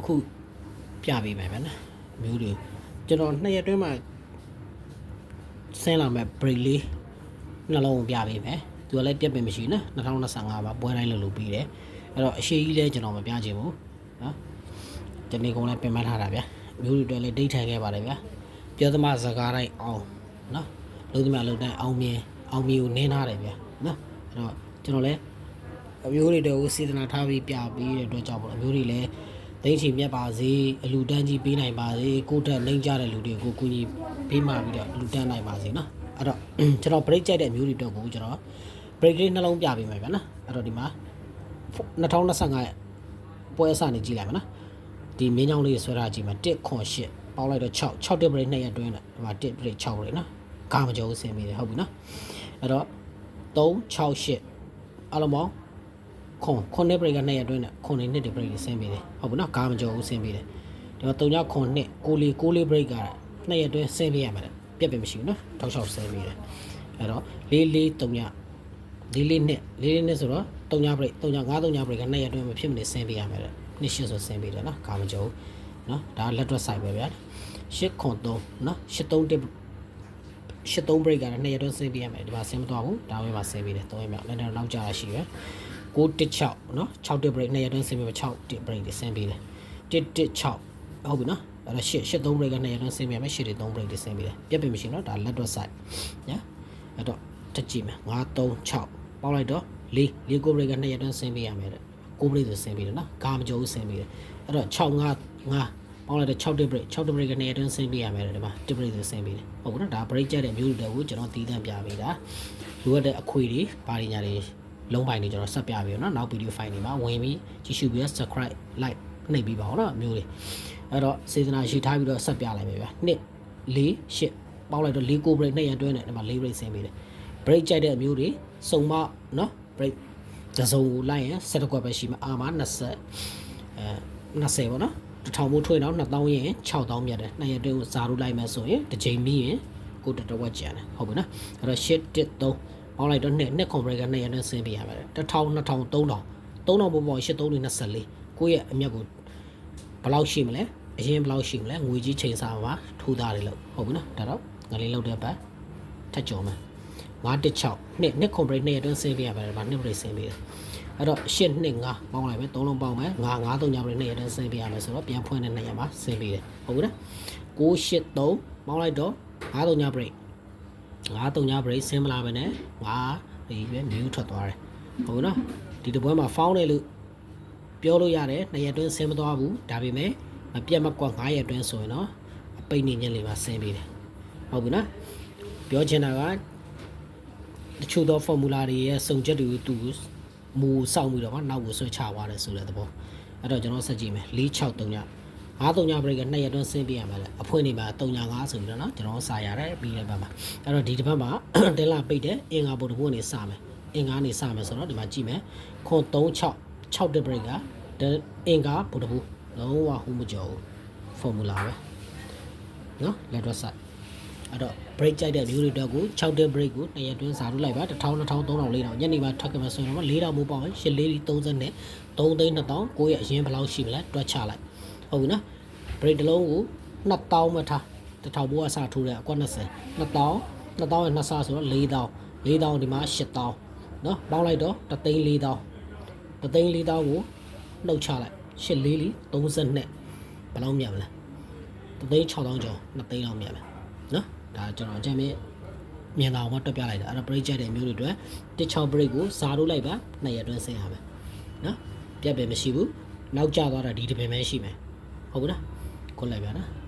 အခုပြပေးမယ်ဗျာနော်အမျိုးတွေကျွန်တော်နှစ်ရက်တွင်းမှာဆင်းလာမဲ့ break လေးနှလုံးကိုပြပေးမယ်သူကလည်းပြက်ပင်မရှိနော်2025ပါပွဲတိုင်းလုပ်လို့ပြီးတယ်အဲ့တော့အရှိကြီးလည်းကျွန်တော်မပြချင်ဘူးနော်ဒီနေ့ကုန်လည်းပြင်ပန်းထားတာဗျာအမျိုးတွေအတွက်လည်းဒိတ်ထိုင်ခဲ့ပါတယ်ဗျာပြောသမားစကားတိုင်းအောင်နော်လုံးသမားလုံးတိုင်းအောင်မြင်အောင်မြင်ကိုနင်းထားတယ်ဗျာနော်အဲ့တော့ကျွန်တော်လည်းအမျိုးတွေတော့စေတနာထားပြီးပြပေးတဲ့အတွက်ကြောင့်ပေါ့အမျိုးတွေလည်း သိချင်မြတ်ပါစေအလူတန်းကြီးပေးနိုင်ပါစေကိုယ့်တက်နှိမ့်ကြတဲ့လူတွေကိုကိုကြီးပေးမှပြီးတော့အလူတန်းနိုင်ပါစေနော်အဲ့တော့ကျွန်တော် break ကြိုက်တဲ့အမျိုးတွေတော့ကိုကျွန်တော် break လေးနှလုံးပြပေးမယ်ဗျာနော်အဲ့တော့ဒီမှာ2025ရဲ့ပွဲအစနေကြည့်လိုက်မယ်နော်ဒီမင်းကြောင်လေးဆွဲထားကြည့်မှာ1ခွန်8ပေါက်လိုက်တော့6 6တက် break 2ရက်တွင်းတယ်ဒီမှာ1 break 6 break နော်ကာမကျော်ဦးဆင်းပြီးတယ်ဟုတ်ပြီနော်အဲ့တော့3 6 8အလုံးပေါင်း ခွန်ခွန်နဲ့ break က2ရက်အတွင်းနဲ့ခွန်နေနှစ်တွေ break တွေဆင်းပေးတယ်ဟုတ်ဘူးနော်ကားမကျော်ဘူးဆင်းပေးတယ်ဒီမှာ3ညခွန်နှစ်ကိုလီကိုလီ break က2ရက်အတွင်းဆင်းပေးရမှာလေပြက်ပင်မရှိဘူးနော်ထောက်လျှောက်ဆင်းပေးတယ်အဲ့တော့လေးလေး3ညလေးလေးနှစ်လေးလေးနှစ်ဆိုတော့3ည break 3ည5 3ည break က2ရက်အတွင်းမဖြစ်မနေဆင်းပေးရမှာလေနှစ်ရှစ်ဆိုဆင်းပေးတယ်နော်ကားမကျော်ဘူးနော်ဒါလက်တွက်ဆိုင်ပဲဗျာ8ခွန်3နော်8 3တစ်83 break ကလည်း2ရက်အတွင်းဆင်းပေးရမယ်ဒီမှာဆင်းမသွားဘူးဒါပဲမှာဆင်းပေးတယ်3ရက်မြောက်လည်းတော့နောက်ကြရရှိတယ် 616เนาะ6တစ် break 2ရက်တွင်းဆင်းပြီးတော့6တစ် break တွေဆင်းပြီးတယ်116ဟုတ်ပြီနော်အဲ့တော့8 8 3 break က2ရက်တွင်းဆင်းပြီးရမယ်8တွေ3 break တွေဆင်းပြီးတယ်ပြက်ပင်မရှိနော်ဒါလက်တော့ side ညာအဲ့တော့တက်ကြည့်မယ်5 3 6ပေါက်လိုက်တော့4 4 9 break က2ရက်တွင်းဆင်းပြီးရမယ်တဲ့9 break တွေဆင်းပြီးတယ်နော်ကာမကြိုးဆင်းပြီးတယ်အဲ့တော့6 5 5ပေါက်လိုက်တော့6တစ် break 6တစ် break က2ရက်တွင်းဆင်းပြီးရမယ်တဲ့ဒီမှာ1 break တွေဆင်းပြီးတယ်ဟုတ်ကဲ့နော်ဒါ break ကြတဲ့မျိုးတွေကိုကျွန်တော်တီးတန့်ပြပေးတာလိုအပ်တဲ့အခွေတွေပါရညာတွေ လုံးပိုင်းတွေကျွန်တော်ဆက်ပြပေးရနော်နောက်ဗီဒီယိုဖိုင်တွေမှာဝင်ပြီးကြည့်ရှုပြီးတော့ subscribe like နှိပ်ပြီးပါဦးနော်အမျိုးတွေအဲ့တော့စေတနာရှိထားပြီးတော့ဆက်ပြလိုက်မယ်ဗျာနှစ်၄၈ပေါက်လိုက်တော့၄ကို break နဲ့ရန်တွဲနေဒီမှာ၄ break ဆင်းပေးတယ် break ကြိုက်တဲ့အမျိုးတွေစုံမနော် break တစ်စုံကိုလိုက်ရင်7ကွက်ပဲရှိမှာအာမ20အဲ20ပေါ့နော်တစ်ထောင်မို့ထွေးတော့2000ရင်6000မြတ်တယ်နှစ်ရက်တွဲကိုဇာတို့လိုက်မယ်ဆိုရင်တစ်ချိန်ပြီးရင်ကိုတတဝက်ကျန်တယ်ဟုတ်ပြီနော်အဲ့တော့8 1 3 ပေါက်လိုက်တော့နှစ်နှစ် compression နဲ့ရန်နဲ့ဆင်းပေးရပါတယ်1000 2000 3000 3000ပုံပေါ်83 24ကိုယ့်ရဲ့အမြတ်ကိုဘယ်လောက်ရှိမလဲအရင်ဘယ်လောက်ရှိမလဲငွေကြီးချိန်စားပါထိုးသားတွေလို့ဟုတ်ပြီနော်ဒါတော့ငလေးလောက်တဲ့ဘက်ထက်ကြော်မယ်916နှစ်နှစ်ကွန်ပရိတ်နှစ်အတွင်းဆင်းပေးရပါတယ်ဗာနှစ်ပရိတ်ဆင်းပေးတယ်အဲ့တော့8နှစ်9ပေါင်းလိုက်မယ်3လုံးပေါင်းမယ်9 9 3ညပရိတ်နှစ်အတွင်းဆင်းပေးရမယ်ဆိုတော့ပြန်ဖွင့်တဲ့နှစ်ရက်မှာဆင်းပေးတယ်ဟုတ်ပြီနော်983ပေါင်းလိုက်တော့9 3ညပရိတ် 9 3ညပရိတ်ဆင်းမလာပဲနဲ့9ဒီပဲမြူးထွက်သွားတယ်ဟုတ်ပြီနော်ဒီတပွဲမှာဖောင်းတယ်လို့ပြောလို့ရတယ်နှစ်ရက်အတွင်းဆင်းမသွားဘူးဒါပေမဲ့မပြတ်မကွက်9ရက်အတွင်းဆိုရင်တော့အပိတ်နေညက်လေးပါဆင်းပေးတယ်ဟုတ်ပြီနော်ပြောချင်တာကတချို့သော formula တွေရဲ့စုံချက်တွေကိုသူမူစောင့်ပြီးတော့မှနောက်ကိုဆွဲချသွားတယ်ဆိုတဲ့သဘောအဲ့တော့ကျွန်တော်ဆက်ကြည့်မယ်463ည 9 3 break က2ရက်တွင်းဆင်းပြရမယ်လေအဖွင့်နေမှာ3 5ဆိုပြီးတော့နော်ကျွန်တော်စာရတဲ့ပြီးတဲ့ဘက်မှာအဲ့တော့ဒီတစ်ဘက်မှာတင်းလာပိတ်တဲ့အင်္ဂါဘုတ်တစ်ခုကနေစမယ်အင်္ဂါနေစမယ်ဆိုတော့ဒီမှာကြည့်မယ်ခွန်36 6 the break ကအင်္ဂါဘုတ်တစ်ခုလုံးဝဟိုးမကြော်ဘူး formula ပဲနော် let us side အဲ့တော့ break ကြိုက်တဲ့မျိုးတွေတော့ကို6 day break ကို2ရက်တွင်းစာထုတ်လိုက်ပါ1000 2000 3000 4000ညနေမှာထွက်ခဲ့မှာဆိုရင်တော့4000မိုးပေါင်း8430နဲ့3သိန်း2000ကိုယ့်ရဲ့အရင်ဘယ်လောက်ရှိမလဲတွက်ချလိုက် ဟုတ်ပြီနော် break တစ်လုံးကို2000မှထား1000ဘိုးအစားထိုးတယ်အကွက်20 2000 2000ရဲ့နှစ်ဆဆိုတော့4000 4000ဒီမှာ8000နော်ပေါင်းလိုက်တော့3သိန်း4000 3သိန်း4000ကိုနှုတ်ချလိုက်8လေးလီ30နဲ့ဘယ်လောက်မြတ်မလဲ3သိန်း6000ကျော်2သိန်းလောက်မြတ်မယ်နော်ဒါကျွန်တော်အကြံပေးမြင်တာအောင်တွက်ပြလိုက်တာအဲ့တော့ break ကြတဲ့မျိုးတွေအတွက်16 break ကိုစားလို့လိုက်ပါနှစ်ရက်တွင်းဆင်းရမယ်နော်ပြတ်ပဲမရှိဘူးနောက်ကျသွားတာဒီတစ်ပင်ပဲရှိမယ် ဟုတ်ဘူးလားခွတ်လိုက်ပါနော်